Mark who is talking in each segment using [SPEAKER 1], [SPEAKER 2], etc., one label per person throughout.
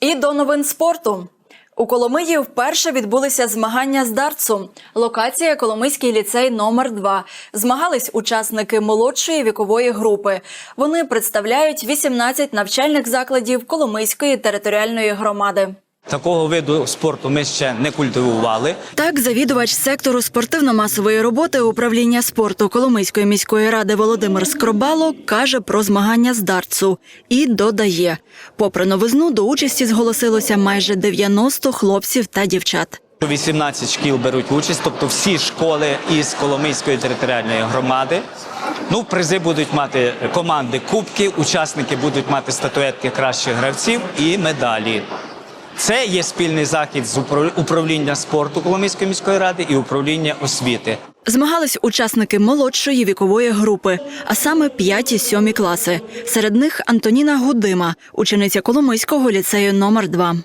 [SPEAKER 1] І до новин спорту. У Коломиї вперше відбулися змагання з дартсу. Локація Коломийський ліцей номер 2 Змагались учасники молодшої вікової групи. Вони представляють 18 навчальних закладів Коломийської територіальної громади.
[SPEAKER 2] Такого виду спорту ми ще не культивували.
[SPEAKER 1] Так, завідувач сектору спортивно-масової роботи управління спорту Коломийської міської ради Володимир Скробало каже про змагання з дартсу і додає: попри новизну, до участі зголосилося майже 90 хлопців та дівчат.
[SPEAKER 2] 18 шкіл беруть участь, тобто всі школи із Коломийської територіальної громади. Ну, призи будуть мати команди кубки, учасники будуть мати статуетки кращих гравців і медалі. Це є спільний захід з управління спорту Коломийської міської ради і управління освіти.
[SPEAKER 1] Змагались учасники молодшої вікової групи, а саме 5 і 7 класи. Серед них Антоніна Гудима, учениця Коломийського ліцею номер 2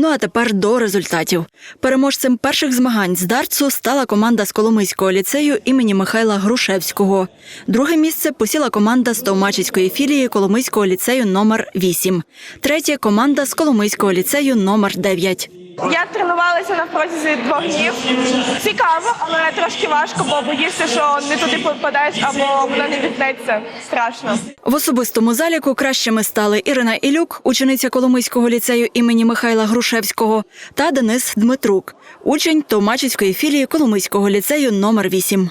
[SPEAKER 1] Ну а тепер до результатів. Переможцем перших змагань з дартсу стала команда з Коломийського ліцею імені Михайла Грушевського. Друге місце посіла команда з Товмачицької філії Коломийського ліцею номер 8 Третє команда з Коломийського ліцею номер 9
[SPEAKER 3] Я тренувалася на протязі двох днів. Цікаво, але трошки важко, бо боїшся, що не туди попадаєш або вона не віднеться. Страшно.
[SPEAKER 1] В особистому заліку кращими стали Ірина Ілюк, учениця Коломийського ліцею імені Михайла Грушевського, та Денис Дмитрук, учень Товмачицької філії Коломийського ліцею номер 8